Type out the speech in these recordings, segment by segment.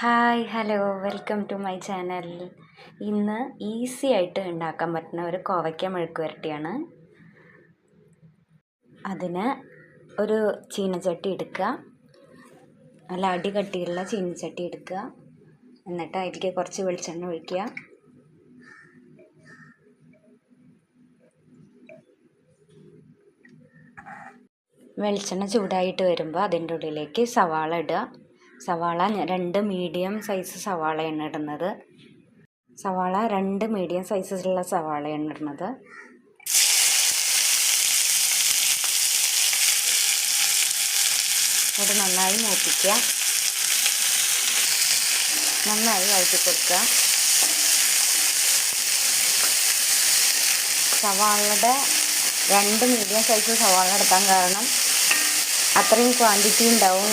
Hi hello welcome to my channel. ഇന്ന് easy ആയിട്ട് ഉണ്ടാക്കാൻ പറ്റുന്ന ഒരു കോവയ്ക്ക മെഴുക്ക് വരട്ടിയാണ്. അതിന് ഒരു ചീനച്ചട്ടി എടുക്കുക. നല്ല അടി കട്ടിയുള്ള ചീനച്ചട്ടി എടുക്കുക. എന്നിട്ട് അതിലേക്ക് കുറച്ച് വെളിച്ചെണ്ണ ഒഴിക്കുക. വെളിച്ചെണ്ണ ചൂടായിട്ട് വരുമ്പോൾ അതിന്റെ ഉള്ളിലേക്ക് സവാള ഇടുക. സവാള രണ്ട് മീഡിയം സൈസ് സവാളയാണ് ഇടുന്നത്. സവാള രണ്ട് മീഡിയം സൈസിലുള്ള സവാളയാണ് ഇടുന്നത്. അത് നന്നായി മൂപ്പിക്കുക. നന്നായി വഴറ്റി കൊടുക്കുക. സവാളയുടെ രണ്ട് മീഡിയം സൈസ് സവാള എടുക്കാൻ കാരണം അത്രയും ക്വാണ്ടിറ്റി ഉണ്ടാവും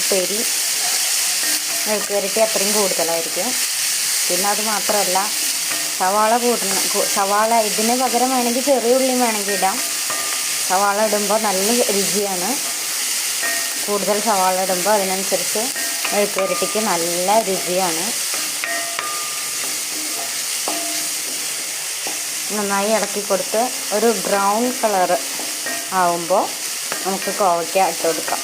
ഉപ്പേരി. മെഴുക്ക് അത്രയും കൂടുതലായിരിക്കും. പിന്നെ അത് മാത്രമല്ല സവാള കൂട്ടണം. സവാള ഇതിന് പകരം വേണമെങ്കിൽ ചെറിയ ഉള്ളിയും വേണമെങ്കിൽ ഇടാം. സവാള ഇടുമ്പോൾ നല്ല രുചിയാണ്. കൂടുതൽ സവാള ഇടുമ്പോൾ അതിനനുസരിച്ച് മെഴുക്ക് നല്ല രുചിയാണ്. നന്നായി ഇളക്കി കൊടുത്ത് ഒരു ബ്രൗൺ കളർ ആവുമ്പോൾ നമുക്ക് കോവയ്ക്ക ഇട്ട് കൊടുക്കാം.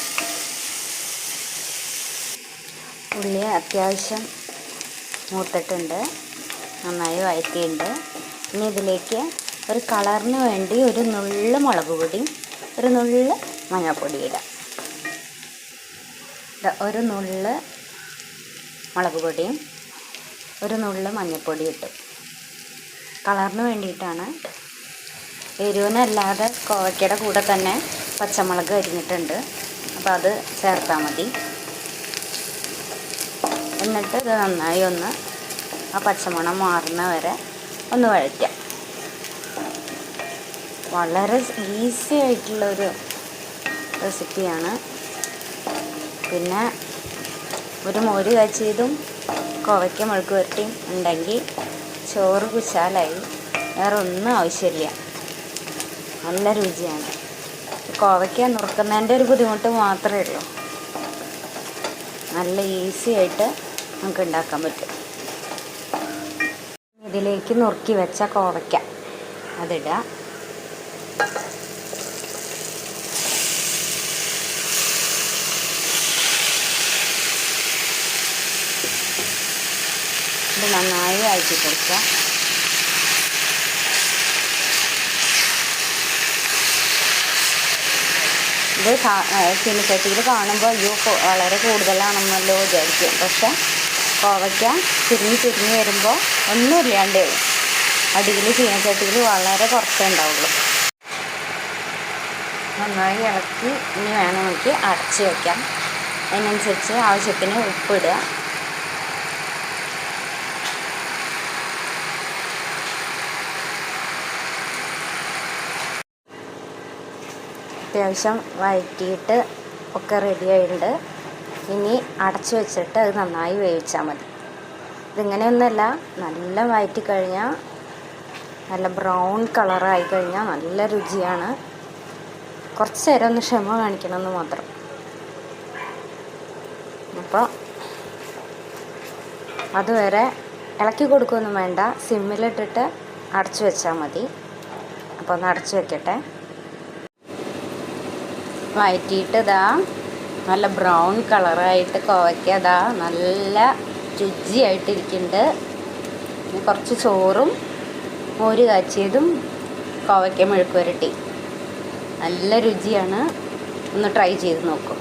ഉള്ളി അത്യാവശ്യം മൂത്തിട്ടുണ്ട്. നന്നായി വഴറ്റിയുണ്ട് ഇനി ഇതിലേക്ക് ഒരു കളറിന് വേണ്ടി ഒരു നുള്ള് മുളക് പൊടിയും ഒരു നുള്ള് മഞ്ഞൾപ്പൊടി ഇടാം. ഒരു നുള്ള് മുളക് പൊടിയും ഒരു നുള്ള് മഞ്ഞൾപ്പൊടി ഇട്ടു. കളറിന് വേണ്ടിയിട്ടാണ്. എരിവിനല്ലാതെ കോവയ്ക്കയുടെ കൂടെ തന്നെ പച്ചമുളക് അരിഞ്ഞിട്ടുണ്ട്. അപ്പോൾ അത് ചേർത്താൽ മതി. എന്നിട്ട് ഇത് നന്നായി ഒന്ന് ആ പച്ചമണം മാറുന്ന വരെ ഒന്ന് വഴറ്റാം വളരെ ഈസി ആയിട്ടുള്ളൊരു റെസിപ്പിയാണ്. പിന്നെ ഒരു മോര് കാച്ചിയതും കുവയ്ക്ക മുഴുക്ക് വരട്ടിയും ഉണ്ടെങ്കിൽ ചോറ് കുശാലായി. വേറെ ഒന്നും ആവശ്യമില്ല. നല്ല രുചിയാണ്. കോവയ്ക്ക നുറുക്കുന്നതിന്റെ ഒരു ബുദ്ധിമുട്ട് മാത്രമേ ഉള്ളൂ. നല്ല ഈസി ആയിട്ട് നമുക്ക് ഉണ്ടാക്കാൻ പറ്റും. ഇതിലേക്ക് നുറുക്കി വെച്ച കോവയ്ക്ക. അതിടുക നന്നായി അയച്ചു കൊടുക്കുക ഇത് ചീനച്ചട്ടിയിൽ കാണുമ്പോൾ അയ്യോ വളരെ കൂടുതലാണെന്നല്ലോ വിചാരിക്കും. പക്ഷെ കോവയ്ക്ക തിരിഞ്ഞ് തിരിഞ്ഞ് വരുമ്പോൾ ഒന്നുമില്ലാണ്ടേ വരും അടിയിൽ ചീനച്ചട്ടിയിൽ വളരെ കുറച്ചേ ഉണ്ടാവുള്ളൂ. നന്നായി ഇളക്കി ഇനി വേണമെങ്കിൽ അടച്ച് വയ്ക്കാം അതിനനുസരിച്ച് ആവശ്യത്തിന് ഉപ്പിടുക അത്യാവശ്യം വഴറ്റിയിട്ട് ഒക്കെ റെഡി ആയിട്ടുണ്ട്. ഇനി അടച്ചു വെച്ചിട്ട് അത് നന്നായി വേവിച്ചാൽ മതി. ഇതിങ്ങനെയൊന്നുമല്ല നല്ല വഴറ്റി കഴിഞ്ഞാൽ നല്ല ബ്രൗൺ കളറായി കഴിഞ്ഞാൽ നല്ല രുചിയാണ്. കുറച്ച് നേരം ഒന്ന് ക്ഷമ കാണിക്കണമെന്ന് മാത്രം. അപ്പോൾ അതുവരെ ഇളക്കി കൊടുക്കുകയൊന്നും വേണ്ട. സിമ്മിലിട്ടിട്ട് അടച്ചു വെച്ചാൽ മതി. അപ്പോൾ ഒന്ന് അടച്ചു വെക്കട്ടെ. വഴറ്റിയിട്ട് ഇതാ നല്ല ബ്രൗൺ കളറായിട്ട് കോവയ്ക്ക അതാ നല്ല രുചിയായിട്ടിരിക്കുന്നുണ്ട്. കുറച്ച് ചോറും മോര് കാച്ചിയതും കോവയ്ക്ക മെഴുക്ക് വരട്ടി നല്ല രുചിയാണ്. ഒന്ന് ട്രൈ ചെയ്ത് നോക്കും.